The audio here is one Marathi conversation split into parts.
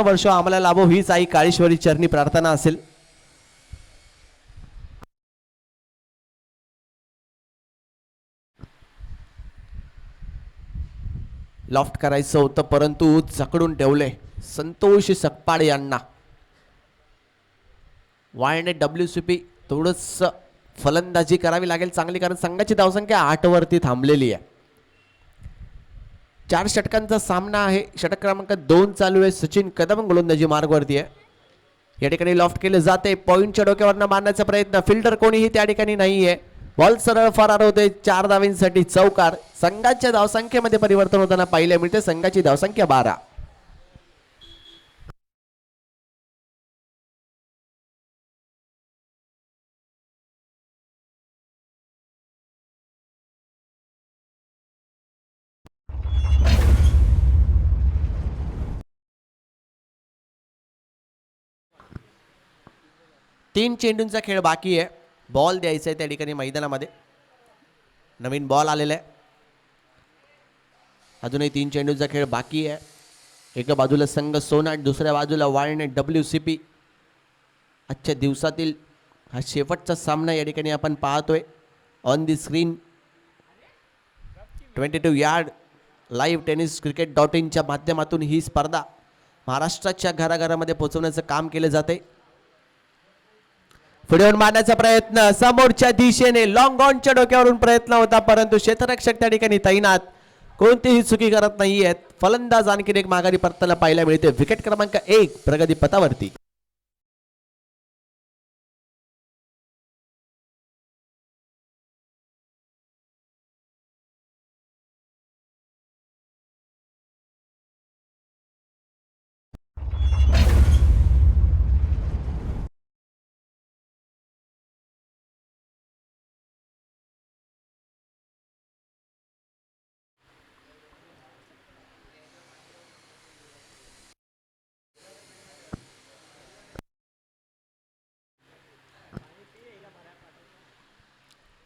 वर्ष आम्हाला लाभो हीच आई काळेश्वरी चरणी प्रार्थना असेल. लॉफ्ट करायचं होतं परंतु जकडून ठेवले. संतोष सकपाड यांना. वायने डब्ल्यू सी पी थोडंसं फलंदाजी करावी लागेल चांगली कारण संघाची धावसंख्या आठवरती थांबलेली आहे. चार षटकांचा सामना आहे. षटक क्रमांक दोन चालू आहे. सचिन कदम गोलंदाजी मार्गवरती आहे. या ठिकाणी लॉफ्ट केले जाते पॉईंटच्या डोक्यावरनं मारण्याचा प्रयत्न. फिल्डर कोणीही त्या ठिकाणी नाहीये. बॉल सरळ फरार होते चार धावींसाठी चौकार. संघाच्या धावसंख्येमध्ये परिवर्तन होताना पाहायला मिळते संघाची धावसंख्या बारा. तीन चेंडूंचा खेळ बाकी आहे. बॉल द्यायचा आहे त्या ठिकाणी मैदानामध्ये. नवीन बॉल आलेला आहे. अजूनही तीन चेंडूंचा खेळ बाकी आहे. एका बाजूला संघ सोनाट दुसऱ्या बाजूला वाळणे डब्ल्यू सी पी आजच्या दिवसातील हा शेवटचा सामना या ठिकाणी आपण पाहतोय. On the screen twenty two yard live tennis cricket dot इनच्या माध्यमातून ही स्पर्धा महाराष्ट्राच्या घराघरामध्ये पोहोचवण्याचं काम केलं जाते पुढे येऊन मारण्याचा प्रयत्न. समोरच्या दिशेने लॉंग ऑनच्या डोक्यावरून प्रयत्न होता परंतु क्षेत्ररक्षक त्या ठिकाणी तैनात. कोणतीही चुकी करत नाहीयेत. फलंदाज आणखीन एक माघारी परताला पाहायला मिळते. विकेट क्रमांक एक प्रगती पथावरती.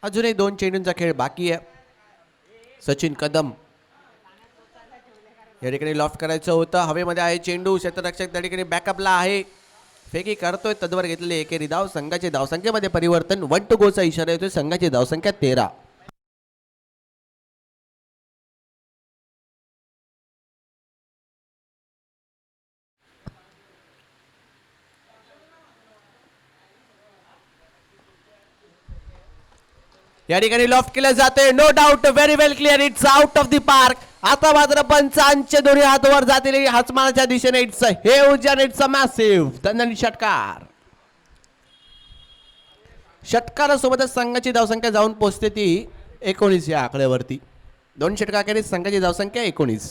अजूनही दोन चेंडूंचा खेळ बाकी आहे. सचिन कदम या ठिकाणी लॉफ्ट करायचं होतं. हवेमध्ये आहे चेंडू. क्षेत्ररक्षक त्या ठिकाणी बॅकअपला आहे. फेकी करतोय. तद्वर घेतलेले एकेरी धाव. संघाची धावसंख्येमध्ये परिवर्तन. वन टू गोचा इशारा येतोय. संघाची धावसंख्या तेरा. या ठिकाणी लॉफ्ट केलं जाते no doubt very well clear it's out of the park आता मात्र पंचांचे दोन्ही हात वर जातील. हाचमानाच्या दिशेने इट्स हे उजन इट्स अ मॅसिव्ह दंडनी षटकार. षटकारासोबतच संघाची धावसंख्या जाऊन पोहोचते ती एकोणीस या आकड्यावरती. दोन षटकाखेरीज संघाची धावसंख्या एकोणीस.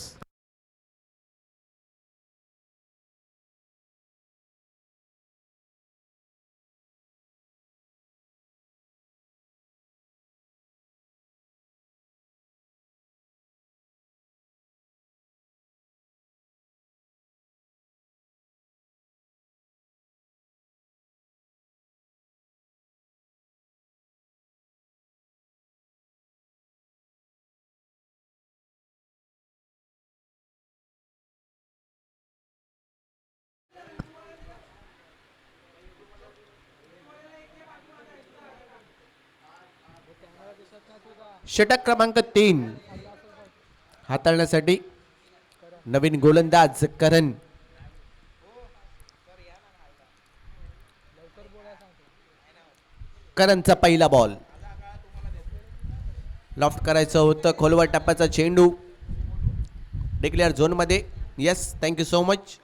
षटक क्रमांक तीन. हाताळण्यासाठी नवीन गोलंदाज करण. करणचा पहिला बॉल लॉफ्ट करायचं होतं खोलवर टप्प्याचा चेंडू. डिक्लेअर झोनमध्ये yes thank you so much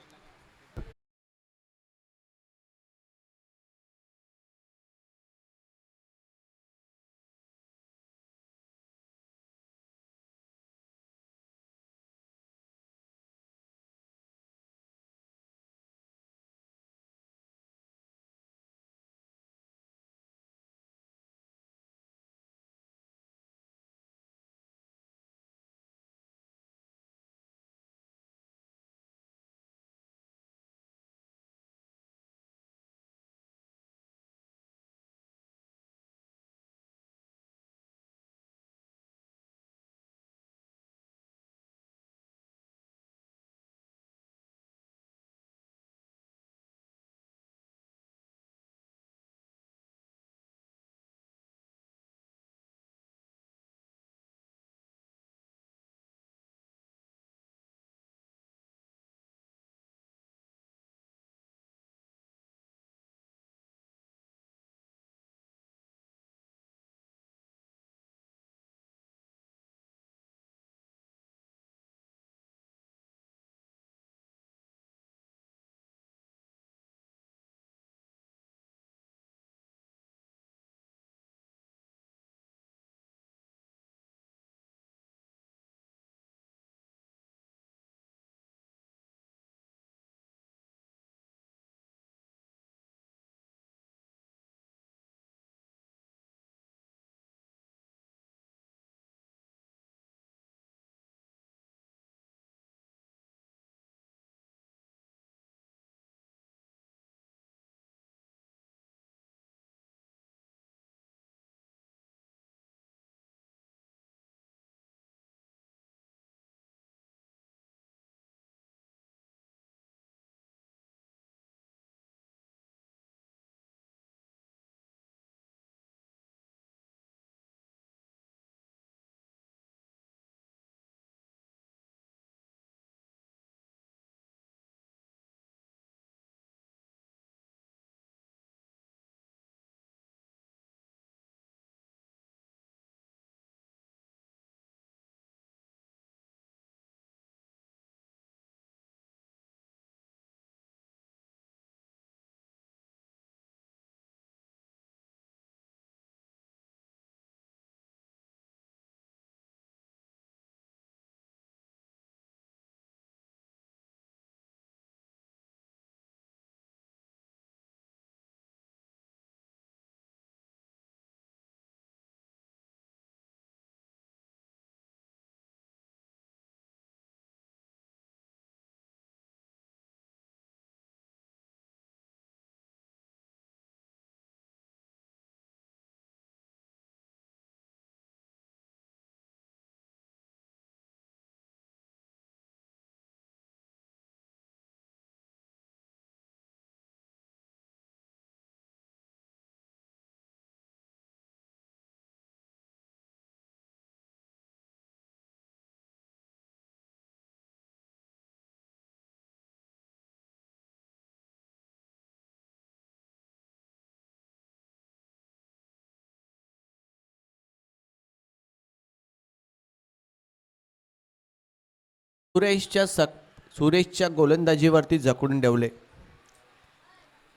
सुरेशच्या सक सुरेशच्या गोलंदाजीवरती जखडून ठेवले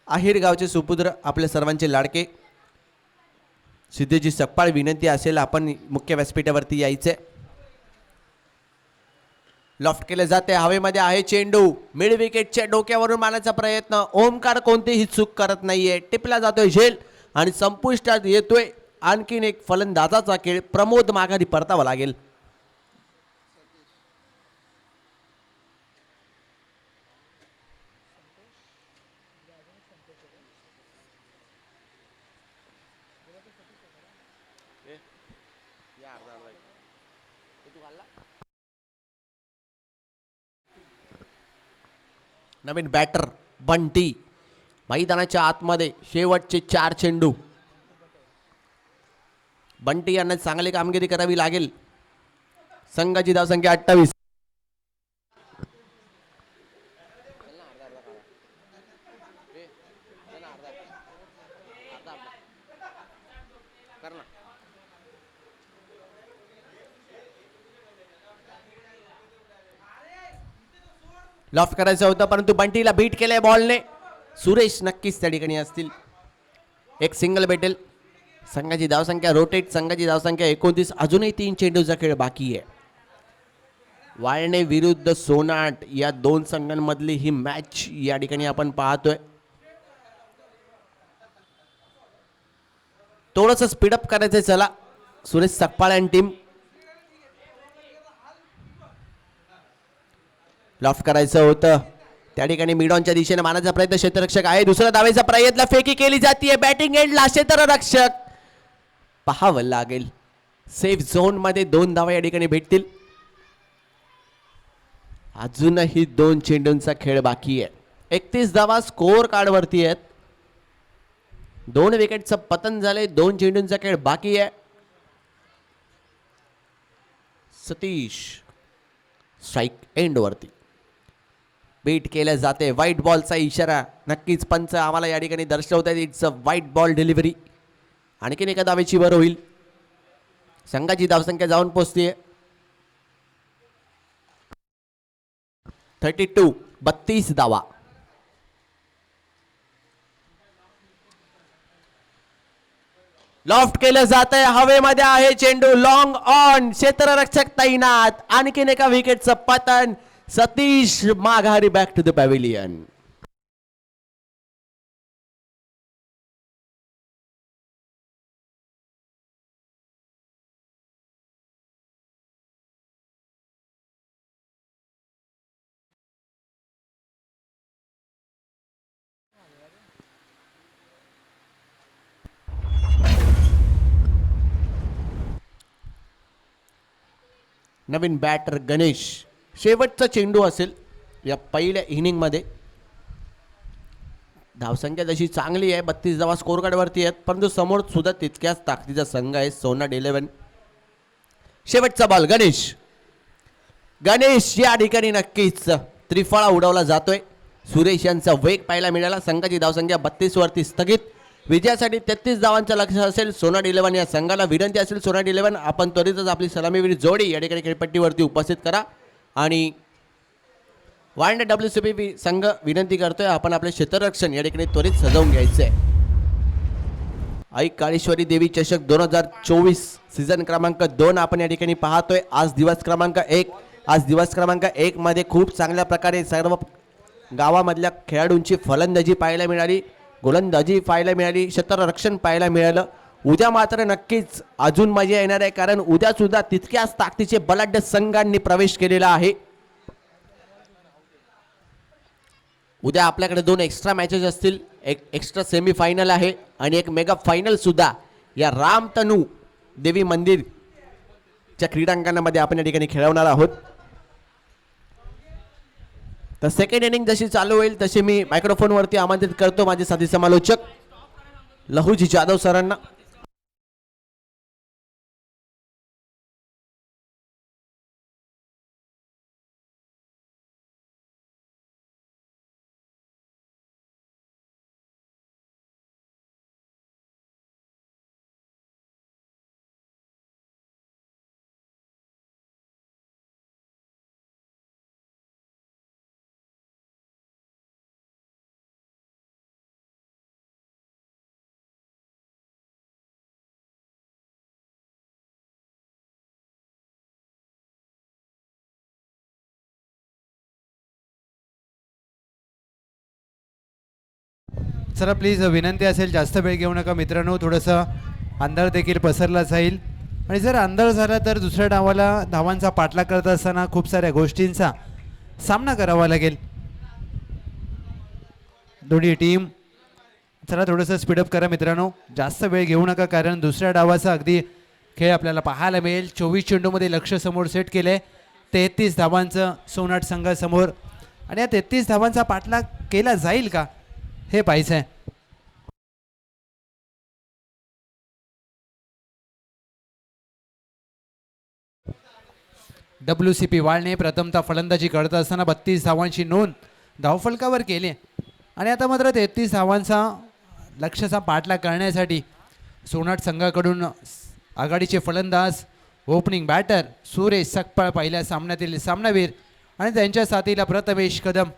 आहेर गावचे सुपुत्र आपल्या सर्वांचे लाडके. सिद्धेची सकपाळ विनंती असेल आपण मुख्य व्यासपीठावरती यायचे. लॉफ्ट केले जाते हवेमध्ये आहे चेंडू. मिड विकेटच्या डोक्यावरून मारण्याचा प्रयत्न. ओमकार कोणतीही चूक करत नाहीये. टिपला जातोय झेल आणि संपुष्टात येतोय. आणखीन एक फलंदाजाचा खेळ प्रमोद माघारी परतावा लागेल. नवीन बॅटर बंटी. मैदानाच्या आतमध्ये शेवटचे चार चेंडू. बंटी यांना चांगली कामगिरी करावी लागेल. संघाची धावसंख्या अठ्ठावीस. लॉफ्ट करायचं होतं परंतु बंटीला बीट केलंय बॉलने सुरेश नक्कीच त्या ठिकाणी असतील. एक सिंगल भेटेल संघाची धावसंख्या रोटेट संघाची धावसंख्या एकोणतीस. अजूनही तीन चेंडूचा खेळ बाकी आहे. वाळणे विरुद्ध सोनाट या दोन संघांमधली ही मॅच या ठिकाणी आपण पाहतोय. थोडस स्पीडअप करायचंय चला. सुरेश सकपाळ आणि टीम लॉफ्ट करायचं होतं. त्या ठिकाणी मिडॉनच्या दिशेने मानाचा प्रयत्न क्षेत्ररक्षक आहे. दुसरा दावेचा प्रयत्न फेकी केली जाते बॅटिंग एंडला क्षेत्ररक्षक. पाहावं लागेल. सेफ झोनमध्ये दोन धावा या ठिकाणी भेटतील. अजूनही दोन चेंडूंचा खेळ बाकी आहे. एकतीस धावा स्कोअर कार्ड वरती आहेत. दोन विकेटचं पतन झाले दोन चेंडूंचा खेळ बाकी आहे. सतीश स्ट्राईक एंड वरती. बीट केलं जाते. व्हाईट बॉलचा इशारा. नक्कीच पंच आम्हाला या ठिकाणी दर्शवत आहेत. It's a white ball delivery आणखीन एका धावेची वर होईल. संघाची धावसंख्या जाऊन पोचतीये. थर्टी टू बत्तीस धावा. लॉफ्ट केलं जात आहे हवेमध्ये आहे चेंडू. लॉंग ऑन क्षेत्ररक्षक तैनात. आणखीन एका विकेटचं पतन. सतीश माघारी बॅक टू द पॅव्हिलियन नवीन बॅटर गणेश. शेवटचा चेंडू असेल या पहिल्या इनिंगमध्ये. धावसंख्या जशी चांगली आहे बत्तीस धावा स्कोरकार्डवरती आहेत परंतु समोर सुद्धा तितक्याच ताकदीचा संघ आहे सोनाट इलेव्हन शेवटचा बॉल गणेश. गणेश या ठिकाणी नक्कीच त्रिफळा उडवला जातोय. सुरेश यांचा वेग पाहायला मिळाला. संघाची धावसंख्या बत्तीसवरती स्थगित. विजयासाठी तेहतीस धावांचं लक्ष असेल सोनाट इलेव्हन या संघाला विनंती असेल सोनाट इलेव्हन आपण त्वरितच आपली सलामीवीर जोडी या ठिकाणी खेळपट्टीवरती उपस्थित करा. आणि वांड डब्ल्यू सी पी संघ विनंती करतोय आपण आपले क्षेत्ररक्षण या ठिकाणी त्वरित सजवून घ्यायचं आहे आई काळेश्वरी देवी चषक दोन हजार चोवीस सीझन क्रमांक दोन आपण या ठिकाणी पाहतोय. आज दिवस क्रमांक एक. आज दिवस क्रमांक एक मध्ये खूप चांगल्या प्रकारे सर्व गावामधल्या खेळाडूंची फलंदाजी पाहायला मिळाली. गोलंदाजी पाहायला मिळाली. क्षेत्ररक्षण पाहायला मिळालं. उद्या मात्र नक्कीच अजून मजा येणार आहे कारण उद्या सुद्धा तितक्याच ताकदीचे बलाढ्य संघांनी प्रवेश केलेला आहे. उद्या आपल्याकडे दोन एक्स्ट्रा मॅचेस असतील एक एक्स्ट्रा सेमीफायनल आहे आणि एक मेगा फायनल सुद्धा. या रामतनू देवी मंदिरच्या क्रीडांगणामध्ये आपण या ठिकाणी खेळवणार आहोत. तर सेकंड इनिंग जशी चालू होईल तशी मी मायक्रोफोनवरती आमंत्रित करतो माझे साथी समालोचक लहूजी जाधव सरांना. जरा प्लीज विनंती असेल जास्त वेळ घेऊ नका. मित्रांनो थोडंसं अंधार देखील पसरला जाईल. आणि जर अंधार झाला तर दुसऱ्या डावाला धावांचा पाठलाग करत असताना खूप साऱ्या गोष्टींचा सामना करावा लागेल. दोन्ही टीम चला थोडंसं स्पीडअप करा मित्रांनो. जास्त वेळ घेऊ नका कारण दुसऱ्या डावाचा अगदी खेळ आपल्याला पाहायला मिळेल. चोवीस चेंडूमध्ये लक्ष समोर सेट केलं. आहे तेहतीस धावांचं सोनाट संघासमोर. आणि या तेहतीस धावांचा पाठलाग केला जाईल का? हे पाहिजे. डब्ल्यू सी पी वाळने प्रथमतः फलंदाजी करत असताना बत्तीस धावांची नोंद धावफलकावर केली. आणि आता मात्र तेहतीस धावांचा लक्ष्याचा पाठलाग करण्यासाठी सोनाट संघाकडून आघाडीचे फलंदाज ओपनिंग बॅटर सुरेश सकपाळ पहिल्या सामन्यातील सामनावीर आणि त्यांच्या साथीला प्रथमेश कदम.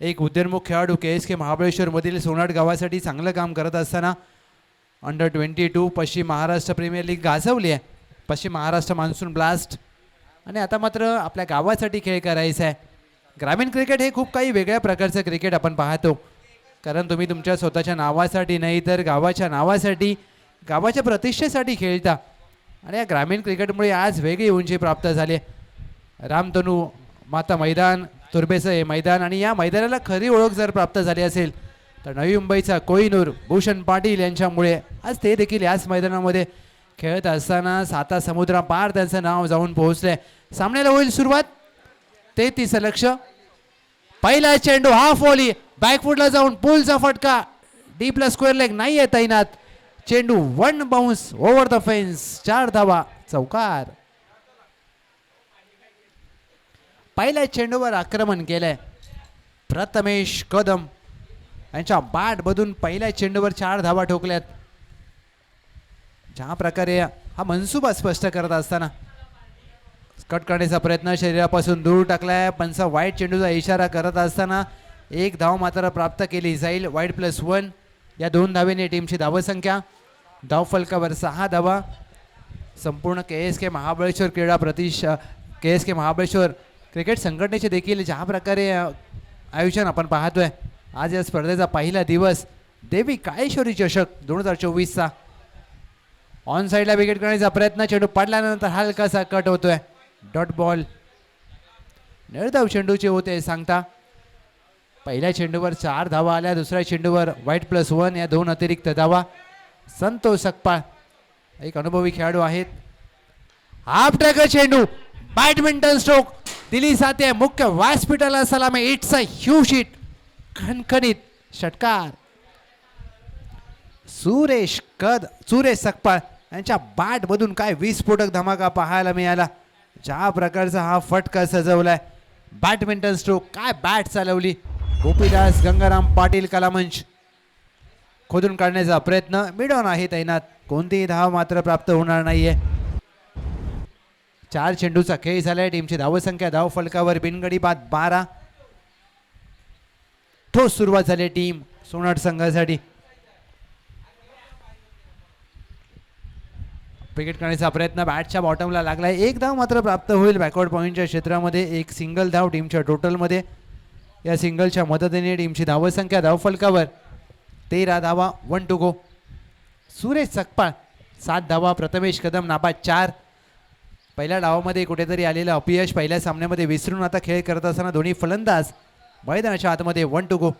एक उद्योन्मुख खेळाडू के एस के महाबळेश्वरमधील सोनाट गावासाठी चांगलं काम करत असताना अंडर ट्वेंटी टू पश्चिम महाराष्ट्र प्रीमियर लीग गाजवली आहे. पश्चिम महाराष्ट्र मान्सून ब्लास्ट आणि आता मात्र आपल्या गावासाठी खेळ करायचा आहे. ग्रामीण क्रिकेट हे खूप काही वेगळ्या प्रकारचं क्रिकेट आपण पाहतो. कारण तुम्ही तुमच्या स्वतःच्या नावासाठी नाही तर गावाच्या नावासाठी गावाच्या प्रतिष्ठेसाठी खेळता. आणि या ग्रामीण क्रिकेटमुळे आज वेगळी उंची प्राप्त झाली रामतनू माता मैदान तुर्बेचं हे मैदान आणि या मैदानाला खरी ओळख जर प्राप्त झाली असेल तर नवी मुंबईचा कोहिनूर भूषण पाटील यांच्यामुळे आज ते देखील याच मैदानामध्ये खेळत असताना साता समुद्रापार त्यांचं नाव जाऊन पोहोचलंय. सामन्याला होईल सुरुवात. तेहतीस लक्ष. पहिला चेंडू हाफ ओली बॅकफुटला जाऊन पुलचा फटका. डी प्लस स्क्वेअर लेग नाही आहे तैनात. चेंडू one bounce over the fence चार धावा. चौकार. पहिल्या चेंडूवर आक्रमण केलंय. प्रथमेश कदम यांच्या बाट बदून पहिल्या चेंडूवर चार धावा ठोकल्यात. ज्या प्रकारे हा मनसुबा स्पष्ट करत असताना कट करण्याचा प्रयत्न शरीरापासून दूर टाकलाय. पंचा वाईट चेंडूचा इशारा करत असताना एक धाव मात्र प्राप्त केली. जाईल वाईट प्लस वन या दोन धावेने टीमची धावसंख्या धाव फलकावर सहा धावा. संपूर्ण के एस के महाबळेश्वर क्रीडा प्रतिश K S K Mahabaleshwar cricket संघटनेचे देखील ज्या प्रकारे आयोजन आपण पाहतोय आज या स्पर्धेचा पहिला दिवस देवी काळेश्वरी चषक दोन हजार चोवीसचा. ऑन साईडला विकेट करण्याचा प्रयत्न चेंडू पडल्यानंतर हलकासा कट होतोय. डॉट बॉल निर्धाव चेंडूचे होते सांगता. पहिल्या चेंडूवर चार धावा आल्या दुसऱ्या चेंडूवर व्हाईट प्लस वन या दोन अतिरिक्त धावा. संतोष सकपाळ एक अनुभवी खेळाडू आहेत. हाफ ट्रॅकर चेंडू बॅडमिंटन स्ट्रोक दिली जाते मुख्य व्यासपीठाला सलामी. इट्स अ ह्यूज हिट खणखणीत षटकार. सुरेश कद सुरेश सकपाळ यांच्या बॅटमधून काय विस्फोटक धमाका पाहायला मिळाला? ज्या प्रकारचा हा फटका सजवलाय. बॅडमिंटन स्ट्रोक काय बॅट चालवली? गोपीदास गंगाराम पाटील कलामंच. खोदून काढण्याचा प्रयत्न. मिडॉन आहे तैनात. कोणतीही धाव मात्र प्राप्त होणार नाहीये. चार चेंडूचा खेळ झालाय. टीमची धावसंख्या धाव फलकावर बिनगडी बाद बारा. ठोस सुरुवात झाली टीम सोनाट संघासाठी. विकेट करण्याचा प्रयत्न बॅटच्या बॉटमला लागलाय. एक धाव मात्र प्राप्त होईल बॅकवर्ड पॉईंटच्या क्षेत्रामध्ये. एक सिंगल धाव टीमच्या टोटलमध्ये या सिंगलच्या मदतीने टीमची धावसंख्या धावफलकावर तेरा धावा one two go Suresh Sakpal सात धावा प्रथमेश कदम नाबाद चार. पहिल्या डावामध्ये कुठेतरी आलेलं अपयश पहिल्या सामन्यामध्ये विसरून आता खेळ करत असताना दोन्ही फलंदाज मैदानाच्या आतमध्ये वन टू गो.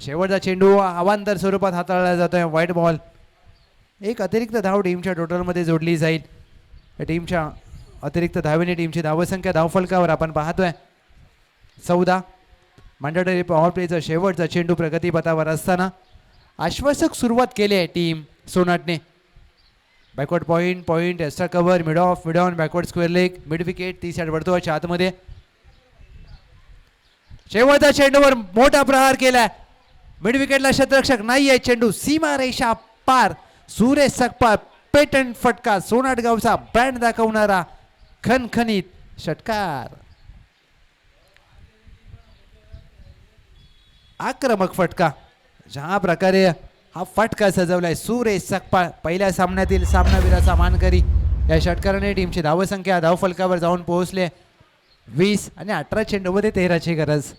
शेवटचा चेंडू अवांतर स्वरूपात हाताळला जातोय व्हाईट बॉल एक अतिरिक्त धाव टीमच्या टोटलमध्ये जोडली जाईल. या टीमच्या अतिरिक्त धावेने टीमची धावसंख्या धावफलकावर आपण पाहतोय. चौदा. मंडळी पॉवर प्लेचा शेवटचा चेंडू प्रगतीपथावर असताना आश्वासक सुरुवात केली आहे team सोनाटने. Backward point point extra cover mid off mid on backward square leg mid wicket ती साईड वर्तुळाच्या आतमध्ये. शेवटच्या चेंडूवर मोठा प्रहार केलाय. मिड विकेटला शतरक्षक नाही आहे चेंडू सीमा रेषा पार. सुरेश सकपाळ पेटंट फटका सोनाट गावचा ब्रँड दाखवणारा खनखनीत षटकार. आक्रमक फटका. ज्या प्रकारे हा फटका सजवलाय. सुरेश सकपाळ पहिल्या सामन्यातील सामनावीराचा मानकरी. या षटकाराने टीमची धावसंख्या धावफलकावर जाऊन पोहोचले. वीस आणि अठरा चेंडूमध्ये तेराची गरज.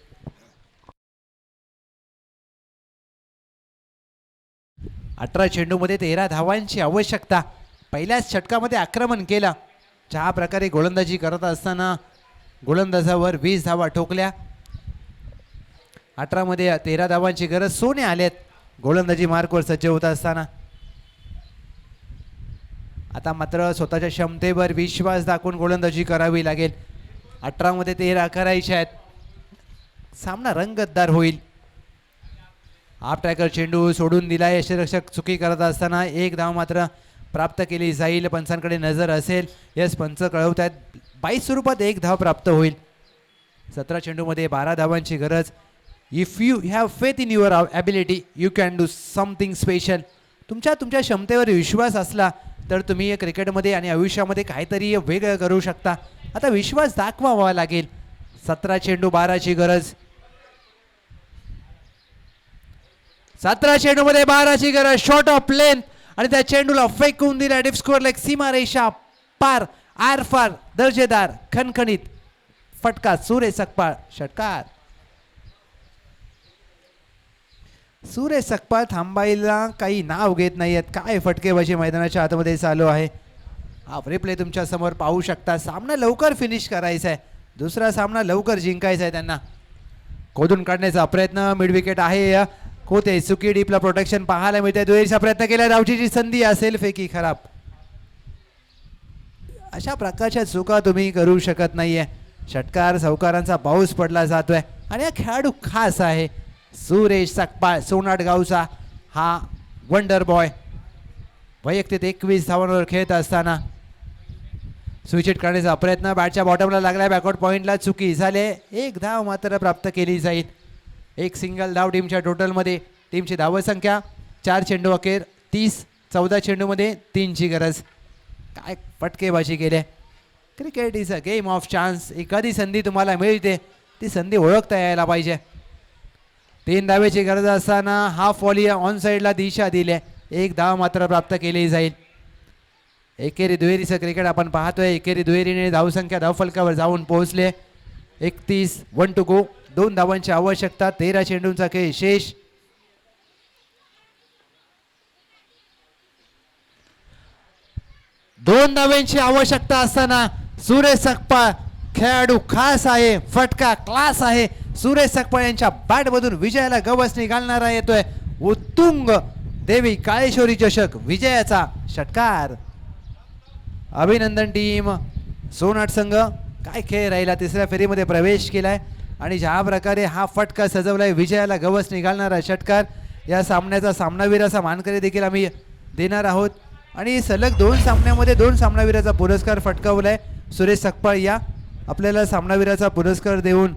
अठरा चेंडूमध्ये तेरा धावांची आवश्यकता. पहिल्याच षटकामध्ये आक्रमण केलं. ज्या प्रकारे गोलंदाजी करत असताना गोलंदाजावर वीस धावा ठोकल्या. अठरामध्ये तेरा धावांची गरज सोने आल्यात गोलंदाजी मार्कवर सज्ज होत असताना. आता मात्र स्वतःच्या क्षमतेवर विश्वास दाखवून गोलंदाजी करावी लागेल. अठरामध्ये तेरा करायचे आहेत. सामना रंगतदार होईल. हाफ ट्रॅकर चेंडू सोडून दिला यशरक्षक चुकी करत असताना एक धाव मात्र प्राप्त केली जाईल. पंचांकडे नजर असेल. यस पंच कळवत आहेत बाईस स्वरूपात एक धाव प्राप्त होईल. सतरा चेंडूमध्ये बारा धावांची गरज. If you have faith in your ability you can do something special तुमच्या तुमच्या क्षमतेवर विश्वास असला तर तुम्ही क्रिकेटमध्ये आणि आयुष्यामध्ये काहीतरी वेगळं करू शकता. आता विश्वास दाखवावा लागेल. सतरा चेंडू बाराची गरज. सतरा चेंडूमध्ये बाराची गरज. शॉर्ट ऑफ लेंथ आणि त्या चेंडूला फेकून दिला. डिप स्कोअर लाईक सीमारेषा पार. आर फार दर्जेदार खणखणीत फटका सुरे सकपाळ षटकार. सुरे सकपाळ थांबायला काही नाव घेत नाही आहेत काय फटकेबाजी मैदानाच्या आतमध्ये चालू आहे? हा रिप्ले तुमच्यासमोर पाहू शकता. सामना लवकर फिनिश करायचा आहे दुसरा सामना लवकर जिंकायचा आहे त्यांना. खोदून काढण्याचा प्रयत्न मिडविकेट आहे आहे. होते सुकी डीपला प्रोटेक्शन पाहायला मिळते दुहेरीचा प्रयत्न केला. धावचीची संधी असेल फेकी खराब. अशा प्रकारच्या चुका तुम्ही करू शकत नाहीये. षटकार सावकारांचा पाऊस पडला जातोय. आणि हा खेळाडू खास आहे. सुरेश सकपाळ सोनाट गावचा हा वंडर बॉय वैयक्तिक एकवीस धावांवर खेळत असताना स्विच करण्याचा प्रयत्न. बॅटच्या बॉटमला लागला बॅकआउट पॉईंटला चुकी झाले. एक धाव मात्र प्राप्त केली जाईल. एक सिंगल धाव टीमच्या टोटलमध्ये टीमची धावसंख्या चार चेंडू अखेर तीस चौदा चेंडूमध्ये तीनची गरज. काय फटकेबाजी केले. Cricket is a game of chance एखादी संधी तुम्हाला मिळते. ती संधी ओळखता यायला पाहिजे. तीन धावेची गरज असताना हाफ वॉली ऑन साईडला दिशा दिली एक धाव मात्र प्राप्त केली जाईल. एकेरी दुहेरीचं क्रिकेट आपण पाहतोय. एकेरी दुहेरीने धावसंख्या धावफलकावर जाऊन पोहोचले. एकतीस वन टू गो दोन धावांची आवश्यकता. तेरा चेंडूंचा खेळ शेष. दोन धाव्यांची आवश्यकता असताना सुरेश सकपा खेळाडू खास आहे फटका क्लास आहे. सुरेश सकपाळ यांच्या बॅटमधून विजयाला गवसणी घालणारा येतोय. उत्तुंग देवी काळेश्वरी चषक विजयाचा षटकार. अभिनंदन टीम सोनाट संघ काय खेळ राहिला तिसऱ्या फेरीमध्ये प्रवेश केलाय. आणि ज्या प्रकारे हा फटका सजवलाय विजयाला गवस निघालणारा षटकार. या सामन्याचा सामनावीर असा मानकरी देखील आम्ही देणार आहोत. आणि सलग दोन सामन्यामध्ये दोन सामनावीराचा पुरस्कार फटकावलाय. सुरेश सकपाळ या आपल्याला सामनावीराचा पुरस्कार देऊन